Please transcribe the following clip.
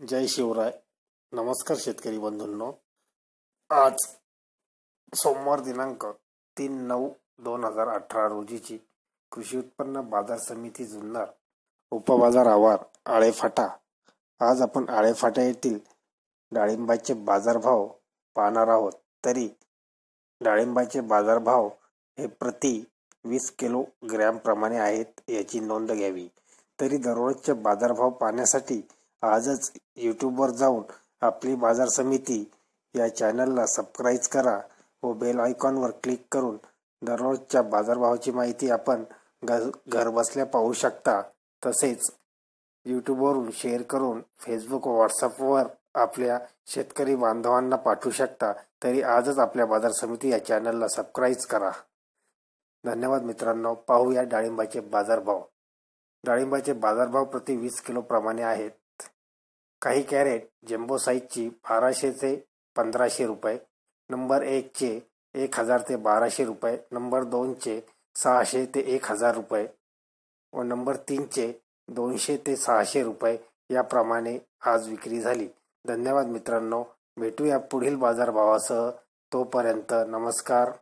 जय शिवराय. नमस्कार शेतकरी बंधूंनो. आज सोमवार दिनांक तीन नऊ दोन हजार अठरा रोजीची कृषी उत्पन्न बाजार समिती जुन्नर उपबाजार आवार आळेफाटा. आज आपण आळेफाटा येथील डाळिंबाचे बाजारभाव पाहणार आहोत. तरी डाळिंबाचे बाजारभाव हे प्रति वीस किलो ग्रॅमप्रमाणे आहेत याची नोंद घ्यावी. तरी दररोजचे बाजारभाव पाहण्यासाठी आजच यूट्यूबवर जाऊन आपली बाजार समिती या चॅनलला सबस्क्राईब करा व बेल आयकॉनवर क्लिक करून दररोजच्या बाजारभावाची माहिती आपण घरबसल्या पाहू शकता. तसेच यूट्यूबवरून शेअर करून फेसबुक व व्हॉट्सअपवर आपल्या शेतकरी बांधवांना पाठवू शकता. तरी आजच आपल्या बाजार समिती या चॅनलला सबस्क्राईब करा. धन्यवाद मित्रांनो. पाहूया डाळिंबाचे बाजारभाव. डाळिंबाचे बाजारभाव प्रति वीस किलो प्रमाणे आहेत. काही कॅरेट जम्बो साईजची बाराशे ते पंधराशे रुपये नंबर एकचे एक हजार ते बाराशे रुपये नंबर दोनचे सहाशे ते एक हजार रुपये व नंबर तीनचे दोनशे ते सहाशे रुपये याप्रमाणे आज विक्री झाली. धन्यवाद मित्रांनो. भेटूया पुढील बाजारभावासह. तोपर्यंत नमस्कार.